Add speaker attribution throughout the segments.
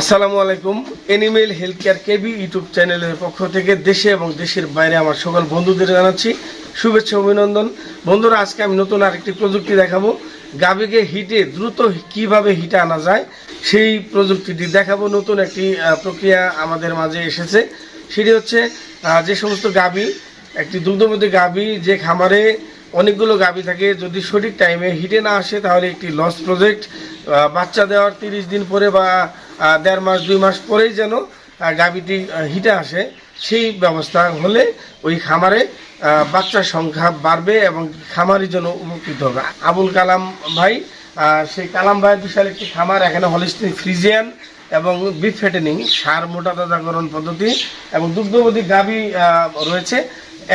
Speaker 1: আসসালামু আলাইকুম। Animal health care KB YouTube চ্যানেলের পক্ষ থেকে দেশে এবং দেশের বাইরে আমার সকল বন্ধুদের জানাচ্ছি শুভেচ্ছা, অভিনন্দন। বন্ধুরা, আজকে আমি নতুন আরেকটি প্রযুক্তি দেখাবো। গাভীকে হিটে দ্রুত কীভাবে হিটে আনা যায়, সেই প্রযুক্তিটি দেখাবো। নতুন একটি প্রক্রিয়া আমাদের মাঝে এসেছে। সেটি হচ্ছে যে সমস্ত গাভী, একটি দুগ্ধবতী গাভী, যে খামারে অনেকগুলো গাভী থাকে, যদি সঠিক টাইমে হিটে না আসে, তাহলে একটি লস প্রজেক্ট বাচ্চা দেওয়ার তিরিশ দিন পরে বা দেড় মাস, দুই মাস পরেই যেন গাভীটি হিটে আসে, সেই ব্যবস্থা হলে ওই খামারে বাচ্চার সংখ্যা বাড়বে এবং খামারি জন্য উপকৃত হবে। আবুল কালাম ভাই সেই কালাম ভাইয়ের বিশাল একটি খামার, এখানে হলিস্টিন ফ্রিজিয়ান এবং বিফ ফেটেনিং সার মোটা তাজাকরণ পদ্ধতি এবং দুগ্ধবতী গাভী রয়েছে।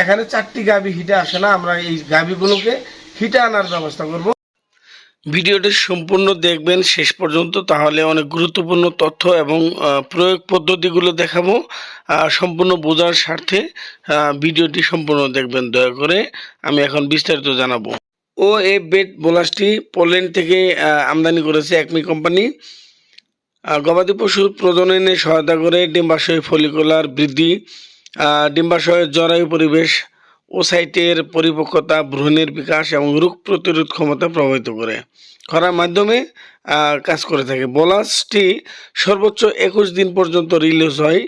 Speaker 1: এখানে চারটি গাভী হিটে আসে না, আমরা এই গাভীগুলোকে হিটে আনার ব্যবস্থা করব। ভিডিওটি সম্পূর্ণ দেখবেন শেষ পর্যন্ত, তাহলে অনেক গুরুত্বপূর্ণ তথ্য এবং প্রয়োগ পদ্ধতিগুলো দেখাবো। সম্পূর্ণ বোঝার স্বার্থে ভিডিওটি সম্পূর্ণ দেখবেন, দয়া করে আমি এখন বিস্তারিত জানাব। ও এ বেড বোলাসটি পোল্যান্ড থেকে আমদানি করেছে একমি কোম্পানি। গবাদি পশুর প্রজননে সহায়তা করে ডিম্বাশয় ফলিকুলার বৃদ্ধি ডিম্বাশয়ের জরায়ু পরিবেশ ওসাইটের পরিপক্কতা, ভ্রূণের বিকাশ এবং রোগ প্রতিরোধ ক্ষমতা প্রভাবিত করে। করার মাধ্যমে কাজ করে থাকে। বলাসটি সর্বোচ্চ একুশ দিন পর্যন্ত রিলিজ হয়।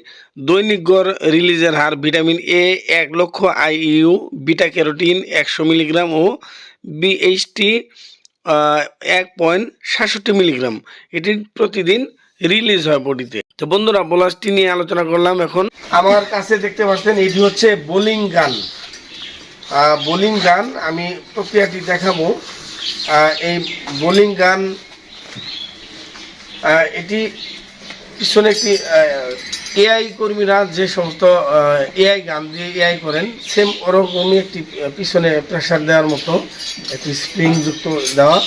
Speaker 1: দৈনিক গড় রিলিজের হার ভিটামিন এ এক লক্ষ, আইইউ, বিটা ক্যারোটিন একশো মিলিগ্রাম ও বিএইচটি এক পয়েন্ট সাতষট্টি মিলিগ্রাম। এটি প্রতিদিন রিলিজ হয় বডিতে। তো বন্ধুরা বলাসটি নিয়ে আলোচনা করলাম এখন। আমার কাছে দেখতে পাচ্ছেন, এটি হচ্ছে বোলিং গান। বোলিং গান আমি প্রক্রিয়াটি দেখাবো। এই বোলিং গান এটি পিছনে একটি এআই কর্মীরা যে সমস্ত এআই গান দিয়ে এআই করেন সেম ওরকমই একটি পিছনে প্রেশার দেওয়ার মতো একটি স্প্রিং যুক্ত দেওয়া।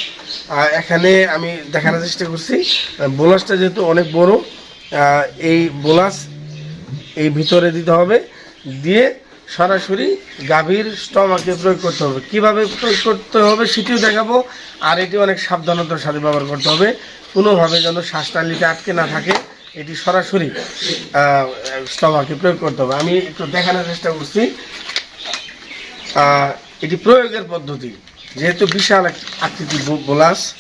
Speaker 1: আর এখানে আমি দেখানোর চেষ্টা করছি বোলাসটা যেহেতু অনেক বড় এই বোলাস এই ভিতরে দিতে হবে। দিয়ে সরাসরি গাভীর স্টমাকে প্রয়োগ করতে হবে। কীভাবে প্রয়োগ করতে হবে সেটিও দেখাবো, আর এটি অনেক সাবধানতার সাথে ব্যবহার করতে হবে। কোনোভাবে যেন শ্বাসনালীতে আটকে না থাকে, এটি সরাসরি স্টমাকে প্রয়োগ করতে হবে। আমি একটু দেখানোর চেষ্টা করছি। এটি প্রয়োগের পদ্ধতি। যেহেতু বিশাল বো- বোলাস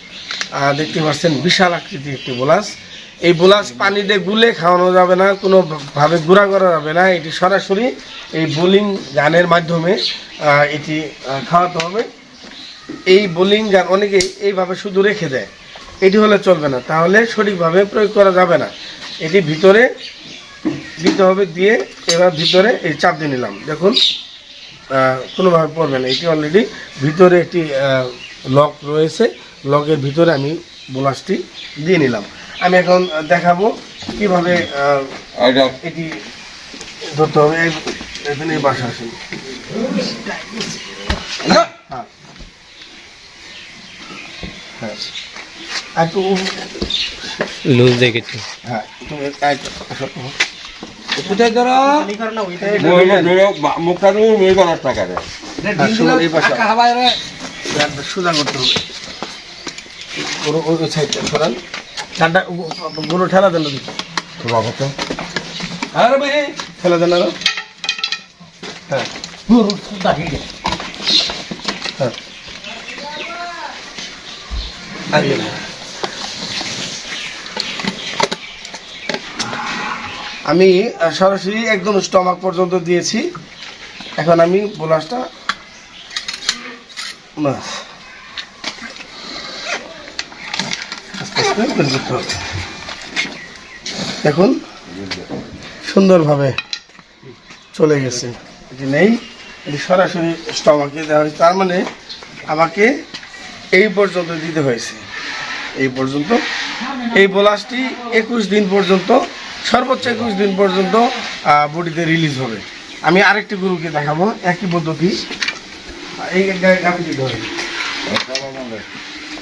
Speaker 1: দেখতে পাচ্ছেন বিশাল আকৃতির একটি বোলাস এই বোলাস পানিতে গুলে খাওয়ানো যাবে না কোনো ভাবে গুঁড়া করা যাবে না। এটি সরাসরি এই বোলিং গানের মাধ্যমে এটি খাওয়াতে হবে। এই বোলিং গান অনেকে এইভাবে শুধু রেখে দেয়। এটি হলে চলবে না। তাহলে সঠিকভাবে প্রয়োগ করা যাবে না। এটি ভিতরে দিতে হবে, দিয়ে এবার ভিতরে এই চাপ দিয়ে নিলাম। দেখুন কোনোভাবে পড়বে না। এটি অলরেডি ভিতরে একটি লক রয়েছে। লকের ভিতরে আমি বোলাসটি দিয়ে নিলাম। আমি এখন দেখাবো কীভাবে এটি ধরতে হবে। এখানে বাসা আসেন হ্যাঁ। হ্যাঁ। আর একটু
Speaker 2: লুজ দেখে একটু।
Speaker 1: হ্যাঁ তুমি
Speaker 3: কোথায় ধরো
Speaker 4: মুখটা মেয়ে করার টাকা রে।
Speaker 1: হ্যাঁ, সোজা করতে হবে। গরু ওই সাইডটা সরান। গরু ঠেলা
Speaker 3: আরে ভাই
Speaker 1: ঠেলা দেন না? হ্যাঁ। হ্যাঁ। আমি সরাসরি একদম স্টমাক পর্যন্ত দিয়েছি। এখন আমি বোলাসটা বাস আস্তে আস্তে বের করতে হবে। দেখুন সুন্দরভাবে চলে গেছে। এটি নেই এটি সরাসরি স্টমাকে দেওয়া হয়েছে। তার মানে আমাকে এই পর্যন্ত দিতে হয়েছে। এই পর্যন্ত এই বোলাসটি একুশ দিন পর্যন্ত সর্বোচ্চ একুশ দিন পর্যন্ত বডিতে রিলিজ হবে। আমি আরেকটি গরুকে দেখাবো একই পদ্ধতি। এই গাভি দিতে হবে।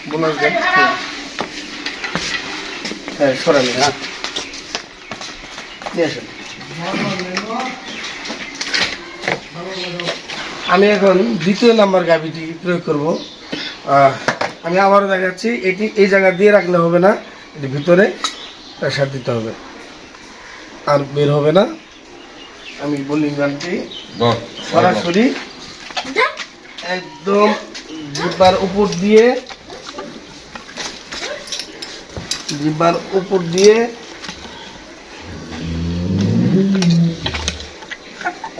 Speaker 1: বোলাস দেন হ্যাঁ সরালে হ্যাঁ নিয়ে আসেন। আমি এখন দ্বিতীয় নাম্বার গাভিটি প্রয়োগ করব। আমি আবারও দেখাচ্ছি এটি এই জায়গা দিয়ে রাখলে হবে না এটি ভিতরে প্রেশার দিতে হবে। আর বের হবে না। আমি বলি গানটি। সরাসরি একদম জিব্বার উপর দিয়ে জিব্বার উপর দিয়ে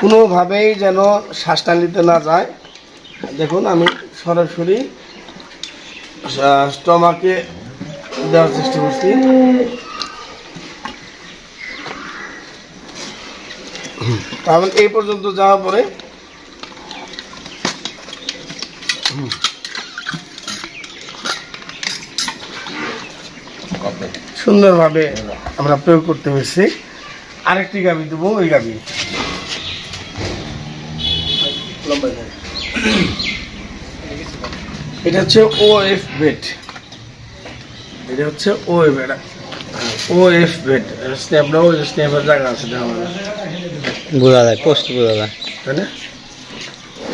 Speaker 1: কোনোভাবেই যেন শ্বাসটা নিতে না যায়। দেখুন, আমি সরাসরি স্টমাকে দেওয়ার চেষ্টা করছি। তাহলে এই পর্যন্ত যাওয়ার পরে সুন্দরভাবে আমরা প্রয়োগ করতে পেরেছি আরেকটি গাবি দেবো ওই গাবি এটা হচ্ছে ও এফ বেড এটা হচ্ছে O F O F vet স্ন্যাপটাও স্ন্যাপের জায়গা আছে।
Speaker 2: বোঝা যায় পোস্ট বোঝা যায়
Speaker 1: তাই না?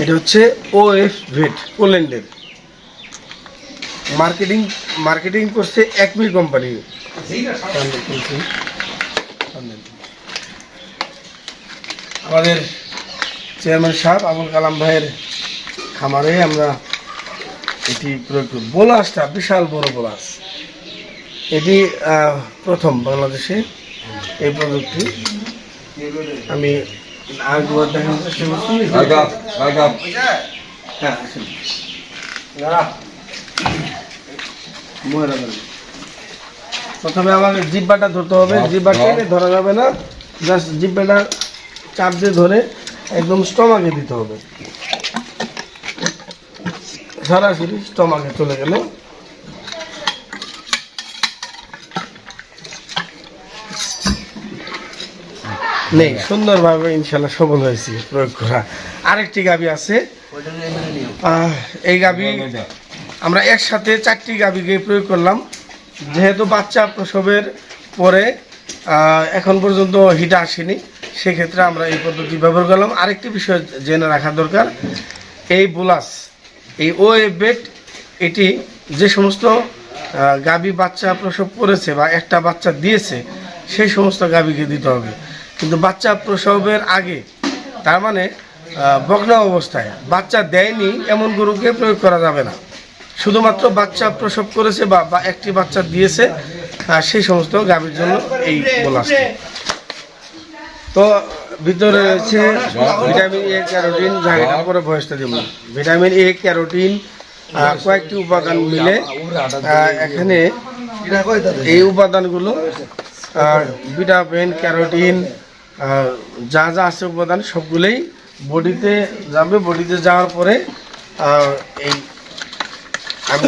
Speaker 1: এটা হচ্ছে ও এফ ভেট পোল্যান্ডের মার্কেটিং মার্কেটিং করছে একমি কোম্পানি। আমাদের চেয়ারম্যান সাহেব আবুল কালাম ভাইয়ের খামারে আমরা এটি প্রয়োগ করি। বোলাসটা বিশাল বড় বোলাস এটি প্রথম বাংলাদেশে এই প্রযুক্তি। আমি আরেকবার দেখানোর চেষ্টা করছি। হ্যাঁ দাঁড়া। ময়রা। প্রথমে আমাকে জিব্বাটা ধরতে হবে।
Speaker 4: ধর,
Speaker 1: জিব্বা টেনে ধরা যাবে না। জাস্ট জিব্বাটা চাপ দিয়ে ধরে একদম স্টমাকে দিতে হবে। সরাসরি স্টমাকে চলে গেল। নেই সুন্দরভাবে ইনশাল্লাহ সফল হয়েছি প্রয়োগ করা। আরেকটি গাবি আছে। এই গাবি আমরা একসাথে চারটি গাবিকে প্রয়োগ করলাম। যেহেতু বাচ্চা প্রসবের পরে এখন পর্যন্ত হিট আসেনি, সেক্ষেত্রে আমরা এই পদ্ধতি ব্যবহার করলাম। আরেকটি বিষয় জেনে রাখা দরকার, এই বোলাস, এই ও বেড, এটি যে সমস্ত গাভী বাচ্চা প্রসব করেছে বা একটা বাচ্চা দিয়েছে, সেই সমস্ত গাভীকে দিতে হবে। কিন্তু বাচ্চা প্রসবের আগে, তার মানে বগ্না অবস্থায় বাচ্চা দেয়নি, এমন গরুকে প্রয়োগ করা যাবে না। শুধুমাত্র বাচ্চা প্রসব করেছে বা বা একটি বাচ্চা দিয়েছে সেই সমস্ত গাভীর জন্য এই বোলাসটি তো ভিতরে রয়েছে ভিটামিন এ ক্যারোটিন জায়গাটা পরে বয়সটা দিব। ভিটামিন এ ক্যারোটিন কয়েকটি উপাদান মিলে এখানে এই উপাদানগুলো ভিটামিন ক্যারোটিন যা যা আছে উপাদান সবগুলোই বডিতে যাবে। বডিতে যাওয়ার পরে এই আমি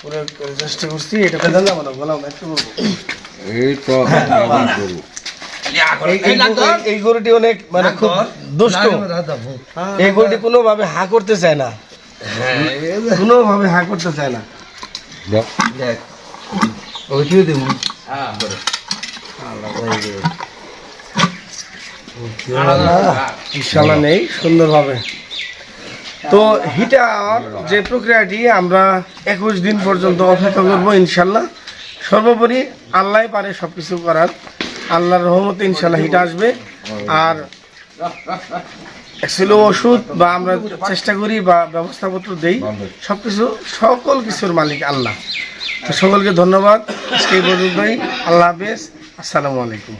Speaker 1: প্রয়োগ করে চেষ্টা করছি এটা পেদাল যাব না বললাম একটু বলব
Speaker 4: এই তো
Speaker 1: গরুটি অনেক মানে খুব দুষ্ট। এই গরুটি কোনোভাবে হা করতে চায় না। কোনোভাবে হা করতে চায় না।
Speaker 4: দেখ।
Speaker 1: নেই সুন্দরভাবে। তো হিটার যে প্রক্রিয়াটি আমরা একুশ দিন পর্যন্ত অপেক্ষা করব ইনশাল্লাহ। সর্বোপরি আল্লাহ পারে সব কিছু করার। আল্লাহর রহমতে ইনশাল্লাহ হিটা আসবে। আর অ্যাকচুয়ালি ওষুধ বা আমরা চেষ্টা করি বা ব্যবস্থাপত্র দেই সব কিছু সকল কিছুর মালিক আল্লাহ। তো সকলকে ধন্যবাদ। আজকে পর্যন্তই। আল্লাহ হাফেজ। আসসালামু আলাইকুম।